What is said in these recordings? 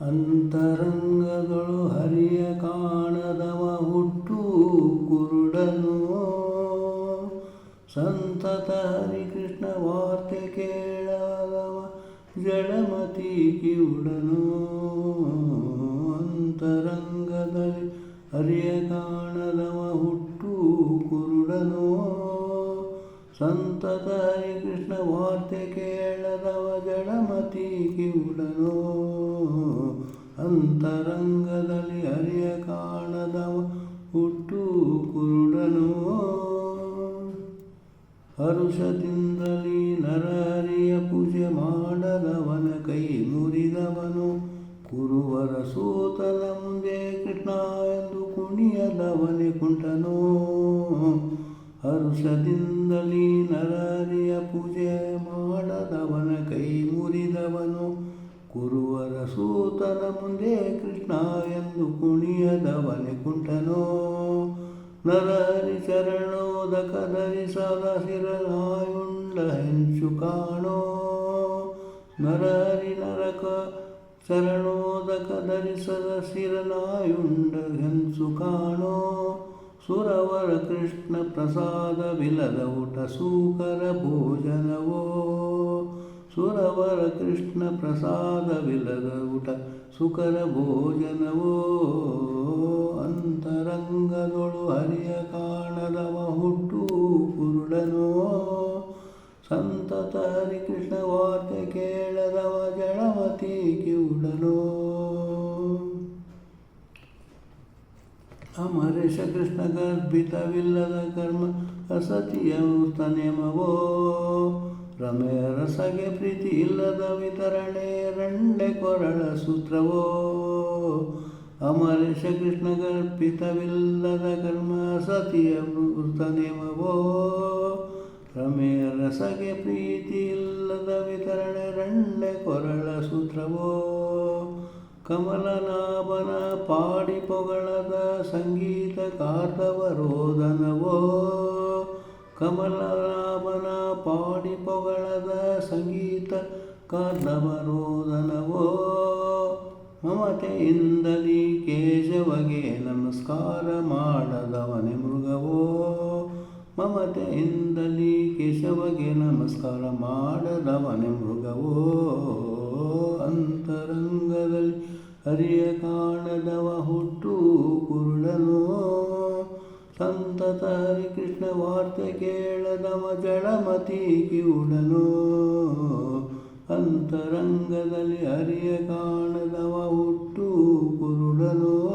ಅಂತರಂಗಗಳು ಹರಿಯ ಕಾಣದವ ಹುಟ್ಟು ಕುರುಡನು. ಸಂತತ ಹರಿಕೃಷ್ಣ ವಾರ್ತೆ ಕೇಳದವ ಜಡಮತಿ ಕಿವುಡನು ಅಂತರಂಗದಲ್ಲಿ ಹರಿಯ ಕಾಣದವ ಹುಟ್ಟು ಕುರುಡನೋ? ಸಂತತ ಹರಿಕೃಷ್ಣ ವಾರ್ತೆ ಕೇಳದವ ಜಡಮತಿ ಕಿವುಡನೋ ಅಂತರಂಗದಲ್ಲಿ ಹರಿಯ ಕಾಣದವ ಹುಟ್ಟು ಕುರುಡನೋ? ಹರುಷದಿಂದಲಿ ನರಹರಿಯ ಪೂಜೆ ಮಾಡದವನ ಕೈ ಮುರಿದವನು ಕುರುವರ ಎಂದು ಕುಣಿಯದವನೇ ಕುಂಟನು. ಹರುಷದಿಂದಲೀ ನರಾರಿಯ ಪೂಜೆ ಮಾಡದವನ ಕೈ ಮುರಿದವನು. ಕುರುವರ ಸೂತನ ಮುಂದೆ ಕೃಷ್ಣ ಎಂದು ಕುಣಿಯದವನಿ ಕುಂಟನು. ನರಹರಿ ಚರಣೋದಕ ಧರಿಸದ ಶಿರನಾಯುಂಡ ಹೆಂಚು ಕಾಣೋ. ನರಹರಿ ನರಕ ಚರಣೋದಕ ಧರಿಸದ ಶಿರನಾಯುಂಡ ಹೆಂಸು ಕಾಣೋ. ಸುರವರ ಕೃಷ್ಣ ಪ್ರಸಾದ ವಿಲದ ಊಟ ಸೂಕರ ಭೋಜನವೋ. ಸುರವರ ಕೃಷ್ಣ ಪ್ರಸಾದ ವಿಲದ ಊಟ ಸುಕರ ಭೋಜನವೋ. ಅಂತರಂಗದೊಳು ಹರಿಯ ಕಾಣದವ ಹುಟ್ಟು ಕುರುಡನೋ. ಸಂತತ ಅಮರೇಶ ಕೃಷ್ಣ ಗರ್ಭಿತವಿಲ್ಲದ ಕರ್ಮ ಅಸತಿಯ ನೇಮವೋ ರಮೆ ರಸಗೆ ಪ್ರೀತಿ ಇಲ್ಲದ ವಿತರಣೆ ರಂಡೆ ಕೊರಳ ಸೂತ್ರವೋ. ಅಮರೇಶ ಕೃಷ್ಣ ಗರ್ಭಿತವಿಲ್ಲದ ಕರ್ಮ ಸತಿಯ ನೇಮವೋ ರಮೆ ರಸಗೆ ಪ್ರೀತಿ ಇಲ್ಲದ ವಿತರಣೆ ರಂಡೆ ಕೊರಳ ಸೂತ್ರವೋ. ಕಮಲನಾಭನ ಪಾಡಿ ಪೊಗಳದ ಸಂಗೀತ ಕಾರ್ದವರೋದನವೋ ಕಮಲನಾಭನ ಪಾಡಿ ಪೊಗಳದ ಸಂಗೀತ ಕಾರ್ದವರೋದನವೋ ಮಮತೆಯಿಂದಲೀ ಕೇಶವಗೆ ನಮಸ್ಕಾರ ಮಾಡದವನೆ ಮೃಗವೋ? ಮಮತೆಯಿಂದಲೀ ಕೇಶವಗೆ ನಮಸ್ಕಾರ ಮಾಡದವನೆ ಮೃಗವೋ? ಅಂತರಂಗದಲ್ಲಿ ಹರಿಯ ಕಾಣದವ ಹುಟ್ಟು ಕುರುಳನು ಸಂತತ ಹರಿಕೃಷ್ಣ ವಾರ್ತೆ ಕೇಳದವ ಜಡಮತಿ ಕಿವುಡನು. ಅಂತರಂಗದಲ್ಲಿ ಹರಿಯ ಕಾಣದವ ಹುಟ್ಟು ಕುರುಡನು.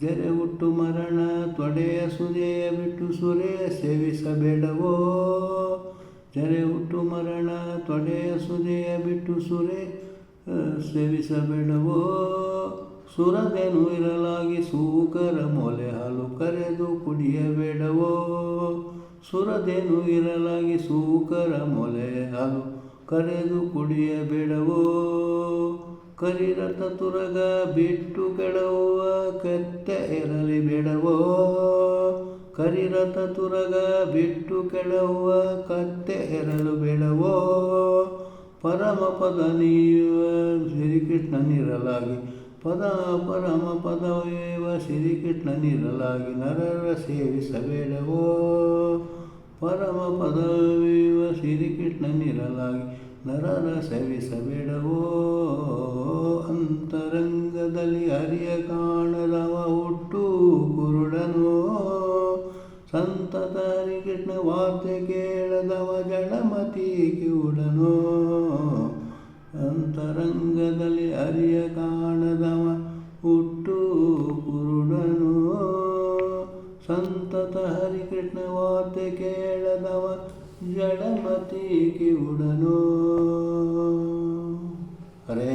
ಜರೆ ಹುಟ್ಟು ಮರಣ ತೊಡೆಯ ಸುರೆಯ ಬಿಟ್ಟು ಸುರೆಯ ಸೇವಿಸಬೇಡವೋ. ಜರೆ ಹುಟ್ಟು ಮರಣ ತೊಡೆಯ ಸುರೆಯ ಬಿಟ್ಟು ಸುರೆ ಸೇವಿಸಬೇಡವೋ? ಸುರದೇನು ಇರಲಾಗಿ ಸೂಕರ ಮೊಲೆ ಹಾಲು ಕರೆದು ಕುಡಿಯಬೇಡವೋ? ಸುರದೇನು ಇರಲಾಗಿ ಸೂಕರ ಮೊಲೆ ಹಾಲು ಕರೆದು ಕುಡಿಯಬೇಡವೋ? ಕರಿರಥ ತುರಗ ಬಿಟ್ಟು ಕೆಡವುವ ಕತ್ತೆ ಇರಲಿ ಬೇಡವೋ? ಕರಿರಥ ತುರಗ ಬಿಟ್ಟು ಕೆಡವುವ ಕತ್ತೆ ಇರಲು ಬೇಡವೋ? ಪರಮ ಪದ ನೀವ ಶ್ರೀಕೃಷ್ಣನಿರಲಾಗಿ, ಪದ ಪರಮ ಪದವೇವ ಶ್ರೀಕೃಷ್ಣನಿರಲಾಗಿ ನರರ ಸೇವಿಸಬೇಡವೋ? ಪರಮ ಪದವೇವ ಶ್ರೀಕೃಷ್ಣನಿರಲಾಗಿ ನರರ ಸೇವಿಸಬೇಡವೋ? ಹರಿಕೃಷ್ಣ ವಾರ್ತೆ ಕೇಳದವ ಜಡಮತಿ ಕಿವುಡನೋ ಅಂತರಂಗದಲ್ಲಿ ಹರಿಯ ಕಾಣದವ ಹುಟ್ಟು ಕುರುಡನೋ? ಸಂತತ ಹರಿಕೃಷ್ಣ ವಾರ್ತೆ ಕೇಳದವ ಜಡಮತಿ ಕಿವುಡನೋ ಹರೇ